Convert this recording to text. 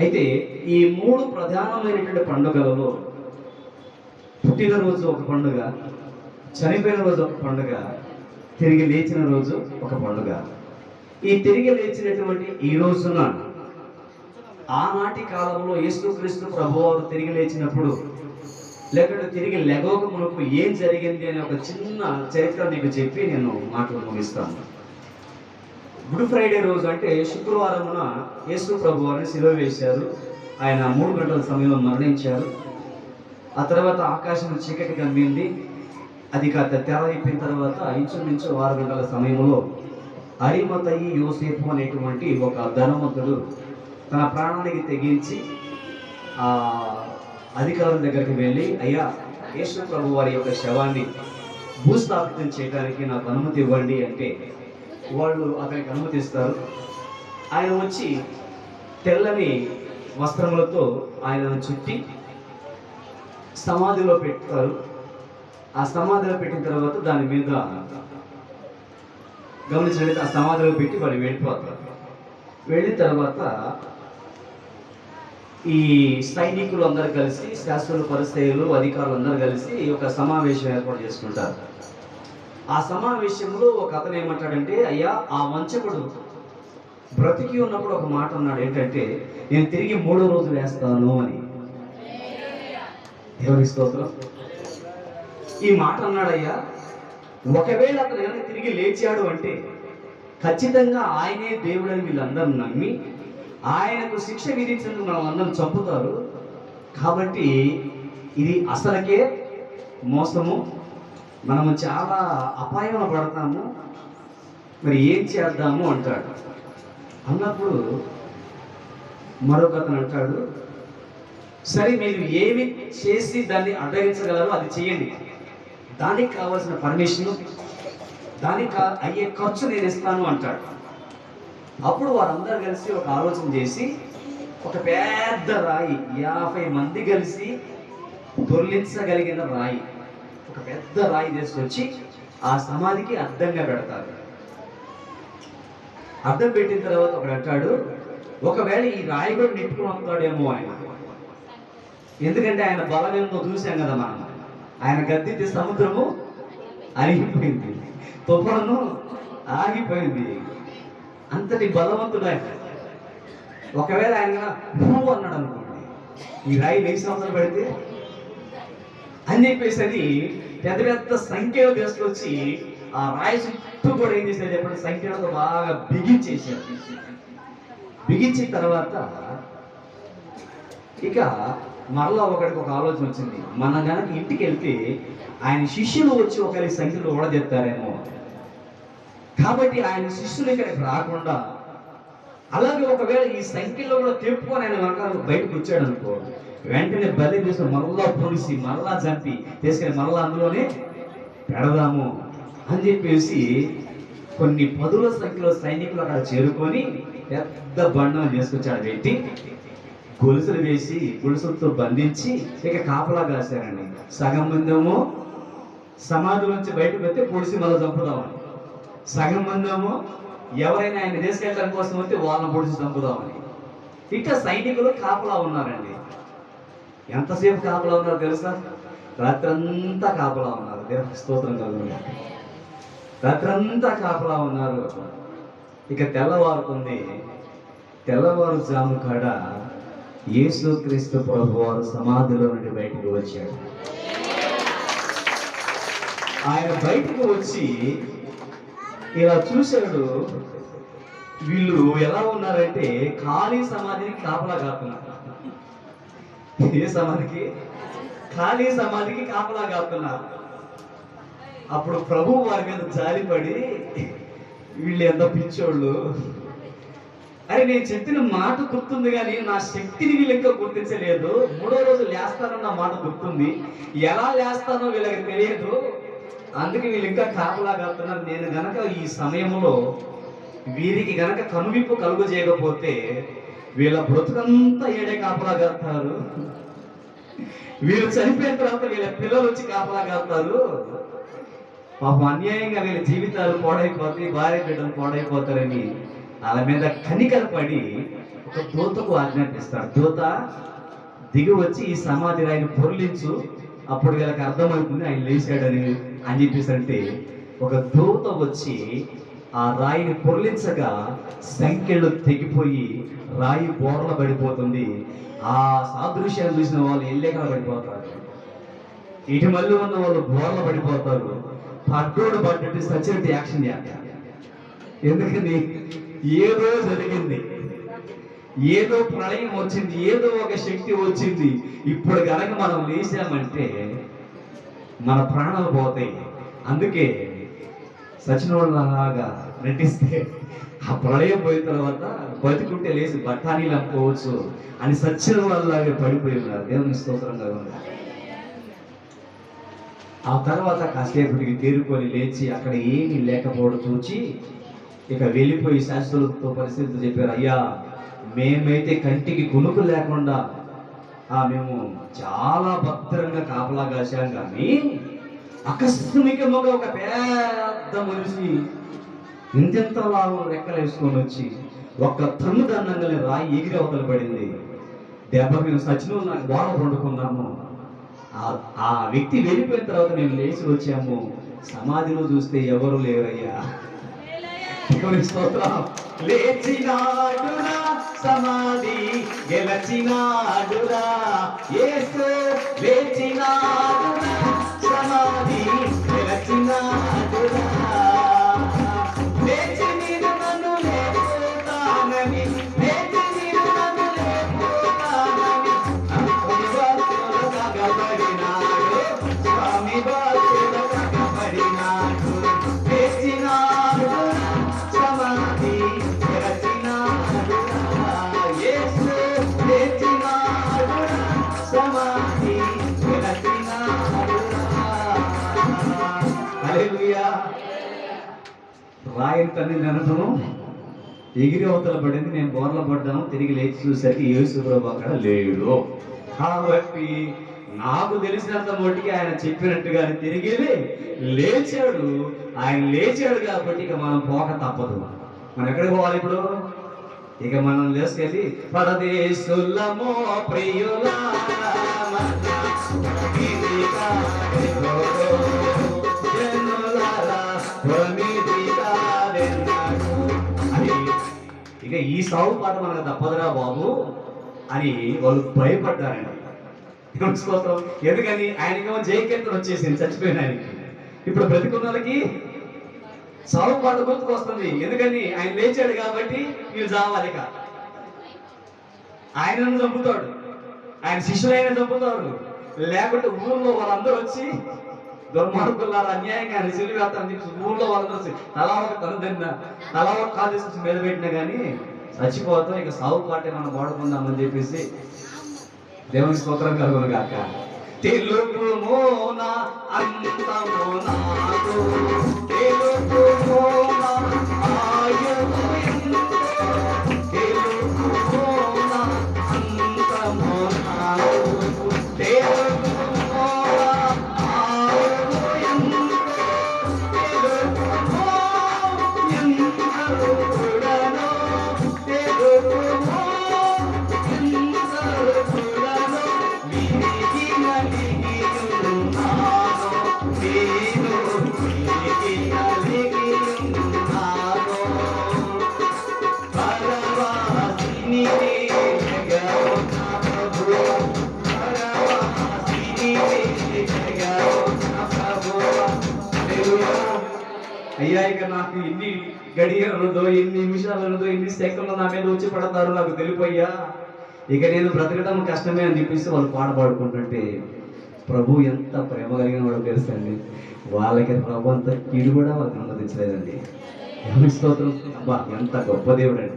అయితే ఈ మూడు ప్రధానమైనటువంటి పండుగలలో పుట్టినరోజు ఒక పండుగ చనిపోయిన రోజు ఒక పండుగ తిరిగి లేచిన రోజు ఒక పండుగ. ఈ తిరిగి లేచినటువంటి ఈ రోజున ఆనాటి కాలంలో యేసుక్రీస్తు ప్రభువారు తిరిగి లేచినప్పుడు లేకుంటే తిరిగి లెగోక మునుపు ఏం జరిగింది అనే ఒక చిన్న చరిత్ర మీకు చెప్పి నేను మాటలు ముగిస్తాను. గుడ్ ఫ్రైడే రోజు అంటే శుక్రవారమున యేసు ప్రభు వారిని సిలువ వేశారు. ఆయన మూడు గంటల సమయంలో మరణించారు. ఆ తర్వాత ఆకాశం చీకటి కమ్మింది. అది కాస్త తెర అయిపోయిన తర్వాత ఇంచుమించు ఆరు గంటల సమయంలో అరిమతయి యోసేపు అనేటువంటి ఒక ధనవంతుడు తన ప్రాణానికి తెగించి ఆ అధికారుల దగ్గరికి వెళ్ళి అయ్యా యేసు ప్రభు వారి యొక్క శవాన్ని భూస్థాపితం చేయడానికి నాకు అనుమతి ఇవ్వండి అంటే వాళ్ళు అతనికి అనుమతిస్తారు. ఆయన వచ్చి తెల్లని వస్త్రములతో ఆయనను చుట్టి సమాధిలో పెడతారు. ఆ సమాధిలో పెట్టిన తర్వాత దాని మీద గమనించినట్లయితే ఆ సమాధిలో పెట్టి వాళ్ళు వెళ్ళిపోతారు. వెళ్ళిన తర్వాత ఈ సైనికులు అందరూ కలిసి శాస్త్రులు పరిస్థితులు అధికారులు అందరూ కలిసి ఒక సమావేశం ఏర్పాటు చేసుకుంటారు. ఆ సమావేశంలో ఒక అతను ఏమంటాడంటే అయ్యా ఆ వంచకుడు బ్రతికి ఉన్నప్పుడు ఒక మాట అన్నాడు. ఏంటంటే నేను తిరిగి మూడో రోజు వేస్తాను అని. దేవుని స్తోత్రం. ఈ మాట అన్నాడయ్యా ఒకవేళ అతను ఏమైనా తిరిగి లేచాడు అంటే ఖచ్చితంగా ఆయనే దేవుడని వీళ్ళందరూ నమ్మి ఆయనకు శిక్ష విధించినందుకు మనం అందరం చంపుతారు. కాబట్టి ఇది అసలకే మోసము మనము చాలా అపాయం పడతాము. మరి ఏం చేద్దాము అంటాడు. అన్నప్పుడు మరొక అతను అంటాడు సరే మీరు ఏమి చేసి దాన్ని అడ్డగించగలరో అది చేయండి. దానికి కావాల్సిన పర్మిషన్ దానికి అయ్యే ఖర్చు నేను ఇస్తాను అంటాడు. అప్పుడు వారందరూ కలిసి ఒక ఆలోచన చేసి ఒక పెద్ద రాయి యాభై మంది కలిసి దొర్లించగలిగిన రాయి. ఒక పెద్ద రాయి తీసుకొచ్చి ఆ సమాధికి అర్థంగా పెడతారు. అర్థం పెట్టిన తర్వాత ఒకడు అంటాడు ఒకవేళ ఈ రాయి కూడా నెట్టుకుని వస్తాడేమో ఆయన. ఎందుకంటే ఆయన బలం ఏందో చూసాం కదా మనం. ఆయన గద్దెత్తి సముద్రము అరిగిపోయింది తుఫాను ఆగిపోయింది. అంతటి బలవంతుడు ఆయన ఒకవేళ ఆయన అన్నాడు అనుకోండి. ఈ రాయి వెయ్యి సంవత్సరాలు పెడితే అని చెప్పేసి అది పెద్ద పెద్ద సంఖ్యలో తీసుకొచ్చి ఆ రాయి చుట్టూ కూడా ఏం చేశారు చెప్పండి? సంఖ్యలతో బాగా బిగించేశారు. బిగించిన తర్వాత ఇక మరలా ఒకడికి ఒక ఆలోచన వచ్చింది. మన కనుక ఇంటికి వెళ్తే ఆయన శిష్యులు వచ్చి ఒకరి సంఖ్యలో ఓడదెత్తారేమో కాబట్టి ఆయన శిష్యులు ఇక్కడికి రాకుండా అలాగే ఒకవేళ ఈ సంఖ్యలో కూడా తెప్పుకొని ఆయన కనుక బయటకు వచ్చాడు అనుకో వెంటనే బలి తీసుకుని మళ్ళా పొడిసి మళ్ళా చంపి తీసుకుని మళ్ళా అందులోనే పెడదాము అని చెప్పేసి కొన్ని పదుల సంఖ్యలో సైనికులు అక్కడ చేరుకొని పెద్ద బండను చేసుకొచ్చాడు పెట్టి గొలుసులు వేసి గొలుసులతో బంధించి ఇక కాపలా కాశారండి. సగం మందేమో సమాధి నుంచి బయటకు వస్తే పొడిసి మళ్ళీ చంపుదామని. సగం మందేమో ఎవరైనా ఆయన తీసుకెళ్ళడం కోసం వస్తే వాళ్ళని పొడిచి చంపుదామని. ఇట్లా సైనికులు కాపలా ఉన్నారండి. ఎంతసేపు కాపలా ఉన్నారు తెలుసా? రాత్రంతా కాపలా ఉన్నారు. దేవునికి స్తోత్రం కలుగుతుంది రాత్రంతా కాపలా ఉన్నారు. ఇక తెల్లవారుతుంది. తెల్లవారుజాము కాడ యేసుక్రీస్తు ప్రభు వారు సమాధిలో నుండి బయటకు వచ్చాడు. ఆయన బయటకు వచ్చి ఇలా చూశాడు. వీళ్ళు ఎలా ఉన్నారంటే ఖాళీ సమాధిని కాపలా కాపున్నారు ఏ సమాధికి? ఖాళీ సమాధికి కాపలా కాస్తున్నారు అప్పుడు ప్రభు వారి మీద జాలిపడి వీళ్ళు ఎంత పిచ్చోళ్ళు. అరే నేను చెప్పిన మాట గుర్తుంది కానీ నా శక్తిని వీళ్ళు ఇంకా గుర్తించలేదు. మూడో రోజు లేస్తానన్న మాట గుర్తుంది. ఎలా లేస్తానో వీళ్ళకి తెలియదు. అందుకే వీళ్ళు ఇంకా కాపలా కాపుతున్నారు. నేను గనక ఈ సమయంలో వీరికి గనక కనువిప్పు కలుగు చేయకపోతే వీళ్ళ బ్రతుకంతా ఏడే కాపలా కాస్తారు వీళ్ళు చనిపోయిన తర్వాత వీళ్ళ పిల్లలు వచ్చి కాపలా కాస్తారు పాపం అన్యాయంగా వీళ్ళ జీవితాలు పాడైపోతాయి భార్య బిడ్డలు పాడైపోతారని వాళ్ళ మీద కనికర పడి ఒక దూతకు ఆజ్ఞాపిస్తాడు దూత దిగి వచ్చి ఈ సమాధి ఆయన పొరలించు అప్పుడు వీళ్ళకి అర్థమవుతుంది ఆయన లేచాడని అని చెప్పేసి అంటే ఒక దూత వచ్చి ఆ రాయిని పొరలించగా సంఖ్యలు తెగిపోయి రాయి బోర్ల పడిపోతుంది. ఆ సాదృశ్యాన్ని చూసిన వాళ్ళు ఎల్లేకల పడిపోతారు? ఇటు మళ్ళీ ఉన్న వాళ్ళు బోర్ల పడిపోతారు. పడ్డోడు పడ్డట్టు సచ్చినట్టు యాక్షన్ చేస్తారు ఎందుకని? ఏదో జరిగింది. ఏదో ప్రళయం వచ్చింది. ఏదో ఒక శక్తి వచ్చింది. ఇప్పుడు కనుక మనం లేచామంటే మన ప్రాణాలు పోతాయి. అందుకే సచినోళ్ళలాగా నటిస్తే ఆ ప్రళయం పోయిన తర్వాత బతికుంటే లేచి బఠానీలు అమ్ముకోవచ్చు అని సచిన వాళ్ళలాగా పడిపోయి ఉన్నారు. దేవుని స్తోత్రంగా ఉన్నారు ఆ తర్వాత కాసేపటికి తేరుకొని లేచి అక్కడ ఏమీ లేకపోవడం చూచి ఇక వెళ్ళిపోయి శాస్త్రులతో పరిస్థితి చెప్పారు అయ్యా మేమైతే కంటికి కునుకు లేకుండా ఆ మేము చాలా భద్రంగా కాపలా కాశాం కానీ ఆకస్మికంగా ఒక పెద్ద పెద్ద మనిషి ఇంతెంత లాభం రెక్కలు వేసుకొని వచ్చి ఒక్క తన్ను దండంగానే రాయి ఎగిరి అవతల పడింది. దెబ్బ మేము సచిన గోడ పండుకున్నాము ఆ- వ్యక్తి వెళ్ళిపోయిన తర్వాత మేము లేచి వచ్చాము. సమాధిలో చూస్తే ఎవరు లేరయ్యా? స్తోత్రం. లేచినాడురా సమాధి గెలచినాడురా. ఏ హల్లెలూయా. రాయని తల్లి ఎగిరి అవతల పడింది నేను బోర్ల పడ్డాను తిరిగి లేచి చూసరికి యేసుప్రభు అక్కడ లేడు. కాబట్టి నాకు తెలిసినంత మట్టుకి ఆయన చెప్పినట్టుగా తిరిగి లేచాడు. ఆయన లేచాడు కాబట్టి ఇక మనం పోక తప్పదు. మనం ఎక్కడికి పోవాలి ఇప్పుడు? ఇక మనం లేసుకెళ్ళి పరదేశులమో ప్రియులా ఇక ఈ సాగు పాట మనకు తప్పదురా బాబు అని వాళ్ళు భయపడ్డారండి. దేవుని ఎందుకని? ఆయనకేమో జయకేతను వచ్చేసింది చచ్చిపోయిన ఆయనకి. ఇప్పుడు బ్రతికున్న వాళ్ళకి సాగు పాట గుర్తుకు వస్తుంది. ఎందుకని? ఆయన లేచాడు కాబట్టి వీళ్ళు చావాలి ఆయనను చంపుతాడు. ఆయన శిష్యులైన చంపుతాడు లేకుంటే ఊళ్ళో వాళ్ళందరూ వచ్చి దుర్మార్గులారా అన్యాయంగా ఆయన సిలువ వేస్తారని చెప్పి వాళ్ళందరూ వచ్చి తలా ఒక తను తిన్న తలా ఒక కాలు తీసుకొచ్చి మీద పెట్టినా కానీ చచ్చిపోతాం ఇక సాగు పాటే మనం వాడుకుందామని చెప్పేసి దేవుని స్తోత్రం కలుగును గాక. తెలుగు మోనా అంతము నాకు తెలుగు మోనా గడియలతో ఎన్ని నిమిషాలతో ఎన్ని సెకండ్లు నా మీద వచ్చి పడతారు నాకు తెలిపోయ్యా. ఇక నేను బ్రతకడం కష్టమే అని చెప్పేసి వాళ్ళు పాట పాడుకుంటుంటే ప్రభు ఎంత ప్రేమ కలిగిన వాడు తెలుసండి. వాళ్ళకి ప్రభు అంత కీడు కూడా వాళ్ళకి అనుమతించలేదండి. స్తోత్రం? అబ్బా ఎంత గొప్ప దేవుడు అండి